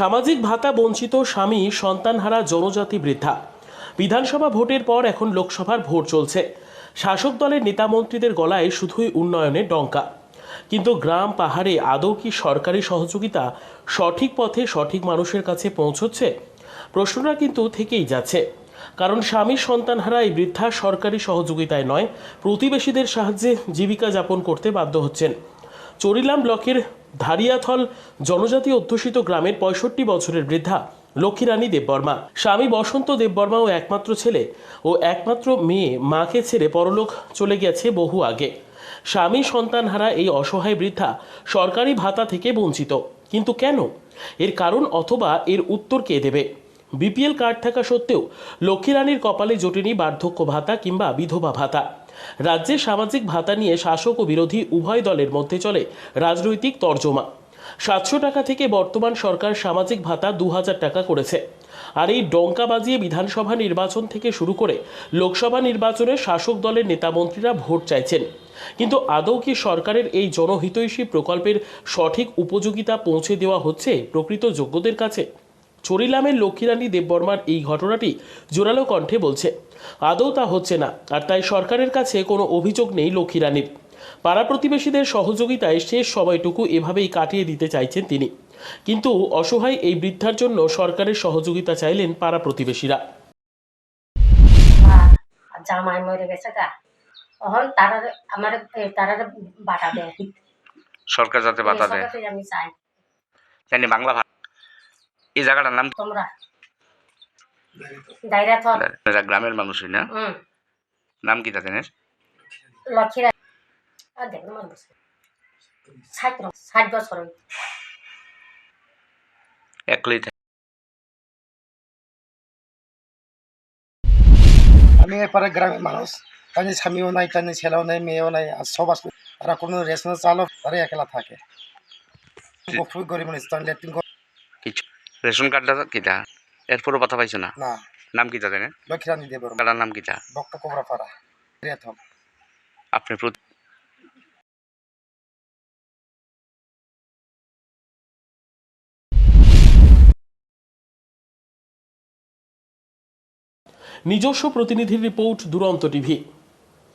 সামাজিক ভাতা বঞ্চিত স্বামী, সন্তানহারা, জনজাতি বৃদ্ধা। বিধানসভা ভোটের পর এখন লোকসভার ভোট চলছে। শাসক দলের নেতামন্ত্রীদের গলায় শুধুই উন্নয়নের ডঙ্কা। কিন্তু গ্রাম, পাহাড়ে আদৌ কি সরকারি সহযোগিতা সঠিক পথে সঠিক মানুষের কাছে পৌঁছচ্ছে? প্রশ্নটা কিন্তু থেকেই যাচ্ছে। কারণ স্বামী, সন্তানহারা এই বৃদ্ধা সরকারি সহযোগিতায় নয়, প্রতিবেশীদের সাহায্যে জীবিকা যাপন করতে বাধ্য হচ্ছেন। চরিলাম ব্লকের ধারিয়াথল জনজাতি অধ্যুষিত গ্রামের পঁয়ষট্টি বছরের বৃদ্ধা লক্ষ্মীরানী দেববর্মা। স্বামী বসন্ত দেববর্মা ও একমাত্র ছেলে ও একমাত্র মেয়ে মাকে ছেড়ে পরলোক চলে গেছে বহু আগে। স্বামী সন্তানহারা এই অসহায় বৃদ্ধা সরকারি ভাতা থেকে বঞ্চিত। কিন্তু কেন? এর কারণ অথবা এর উত্তর কে দেবে? বিপিএল কার্ড থাকা সত্ত্বেও লক্ষ্মীরানীর কপালে জোটেনি বার্ধক্য ভাতা কিংবা বিধবা ভাতা। রাজ্যে সামাজিক ভাতা নিয়ে শাসক ও বিরোধী উভয় দলের মধ্যে চলে রাজনৈতিক তর্জমা। সাতশো টাকা থেকে বর্তমান সরকার সামাজিক ভাতা দু হাজার টাকা করেছে। আর এই ডঙ্কা বাজিয়ে বিধানসভা নির্বাচন থেকে শুরু করে লোকসভা নির্বাচনে শাসক দলের নেতামন্ত্রীরা ভোট চাইছেন। কিন্তু আদৌ কি সরকারের এই জনহিতৈষী প্রকল্পের সঠিক উপযোগিতা পৌঁছে দেওয়া হচ্ছে প্রকৃত যোগ্যদের কাছে? চরিলামের লক্ষ্মীরানী দেববর্মার এই ঘটনাটি জোরালো কণ্ঠে বলছে আদৌ তা হচ্ছে না আর তাই সরকারের কাছে কোনো অভিযোগ নেই লক্ষ্মীরানীর। পাড়া প্রতিবেশীদের সহযোগিতায় শেষ সময়টুকু এভাবেই কাটিয়ে দিতে চাইছেন তিনি। কিন্তু অসহায় এই বৃদ্ধার জন্য সরকারের সহযোগিতা চাইলেন পাড়া প্রতিবেশীরা। জামাই মরে গেছে গা। তখন তারা আমার তারা বাটা দেয়। সরকার যাতে এই দেয়। আমি চাই। জানি বাংলা ভাষা এই জায়গাটার নাম তোমরা। এরা গ্রামের মানুষই না? নাম কি তাদের? লক্ষ্মীরা ষাট বছর একলাই আমি এরপরে গ্রামের মানুষ। তাদের স্বামীও নাই তাদের ছেলেও নাই মেয়েও নাই আর সব আসবে তারা কোনো রেশন চালক তারা একলা থাকে। খুবই গরিব মানুষ কিছু রেশন কার্ডটা কিটা? এরপরও কথা পাইছো না? না। নাম কি তাদের লক্ষ্মীরানী দেবর কার্ডার নাম কিটা? বক্ত কোবরা পাড়া রেথম আপনি প্রতি- নিজস্ব প্রতিনিধির রিপোর্ট দুরন্ত টিভি।